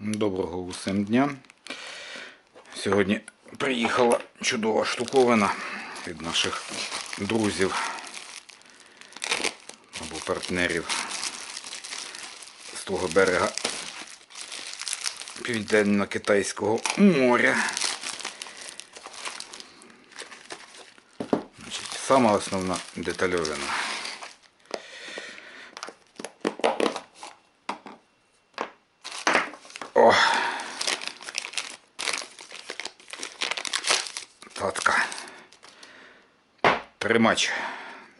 Доброго усім дня. Сьогодні приїхала чудова штуковина від наших друзів або партнерів з того берега Південно-Китайського моря. Значить, сама основна детальовина. О! Татка. Тримач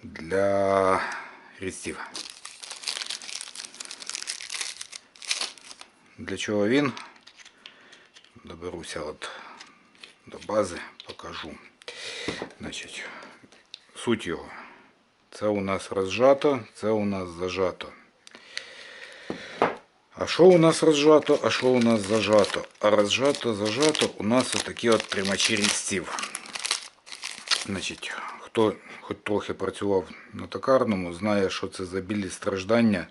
для різців. Для чого він? Доберуся от до бази, покажу. Значить, суть його. Це у нас розжато, це у нас зажато. А що у нас розжато, а що у нас зажато? А розжато, зажато у нас отакі от тримачі різців. Значить, хто хоч трохи працював на токарному, знає, що це за білі страждання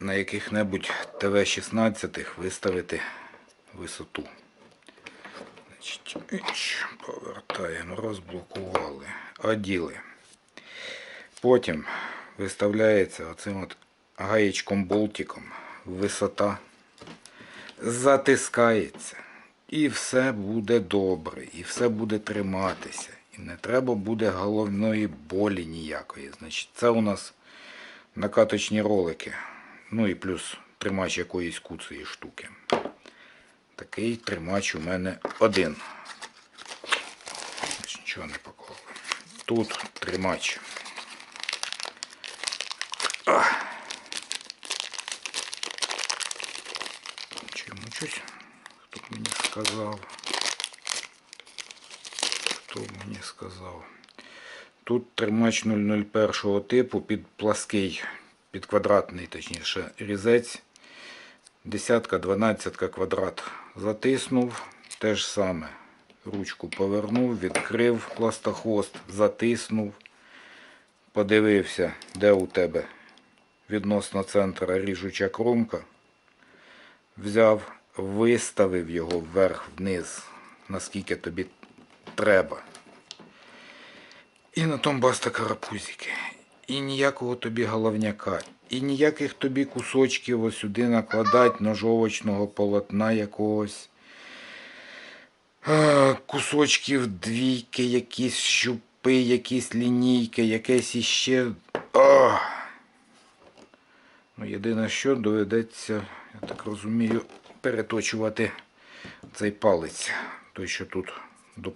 на яких-небудь ТВ-16 виставити висоту. Значить, повертаємо, розблокували, оділи. Потім виставляється оцим от гаєчком болтиком висота затискається. І все буде добре, і все буде триматися. І не треба буде головної болі ніякої. Значить, це у нас накаточні ролики. Ну і плюс тримач якоїсь куцої штуки. Такий тримач у мене один. Нічого не поклали. Тут тримач. Чи мучусь? Хто б мені сказав? Хто б мені сказав? Тут тримач 001 типу під плаский, під квадратний, точніше, різець. Десятка, дванадцятка квадрат затиснув. Те ж саме. Ручку повернув, відкрив пластохвост, затиснув. Подивився, де у тебе відносно центра ріжуча кромка взяв, виставив його вверх-вниз, наскільки тобі треба. І на тому баста карапузики. І ніякого тобі головняка, і ніяких тобі кусочків ось сюди накладать ножовочного полотна якогось. Кусочків двійки, якісь щупи, якісь лінійки, якесь іще. Ну, єдине, що доведеться, я так розумію, переточувати цей палець, той, що тут до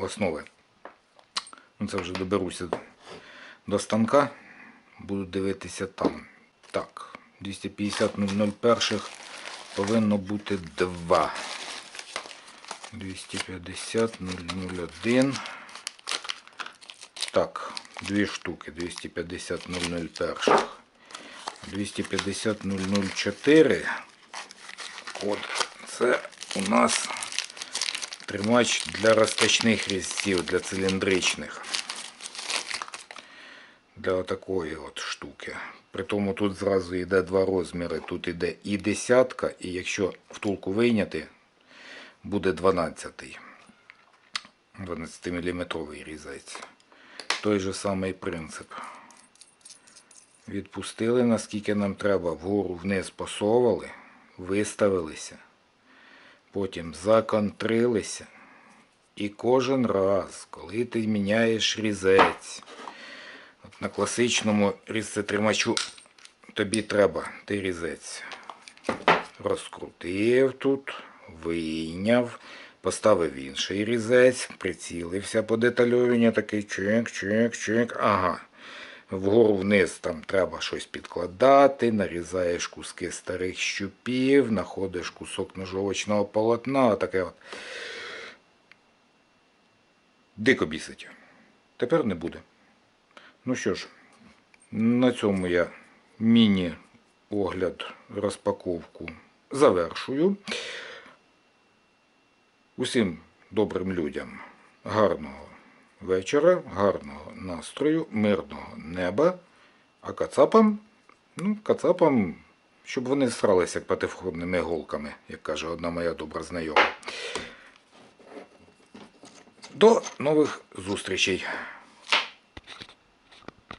основи. Ну, це вже доберуся до станка, буду дивитися там. Так, 250 001 повинно бути 2. 250 001. Так, дві штуки 250 001. 250 004 код. Це у нас тримач для розтачних різців, для циліндричних. Для отакої от штуки. Притому тут зразу йде два розміри. Тут йде і десятка, і якщо втулку вийняти, буде 12-й. 12 мм різець. Той же самий принцип. Відпустили, наскільки нам треба, вгору вниз посовали, виставилися, потім законтрилися. І кожен раз, коли ти міняєш різець, от на класичному різцетримачу тобі треба ти різець. Розкрутив тут, вийняв, поставив інший різець, прицілився по детальовенню, такий чик, чик, чик, ага. Вгору вниз там треба щось підкладати, нарізаєш куски старих щупів, знаходиш кусок ножовочного полотна, таке от. Дико бісить. Тепер не буде. Ну що ж, на цьому я міні-огляд, розпаковку завершую. Усім добрим людям гарного вечора, гарного настрою, мирного неба. А кацапам, ну, кацапам щоб вони сралися патефонними голками, як каже одна моя добра знайома. До нових зустрічей!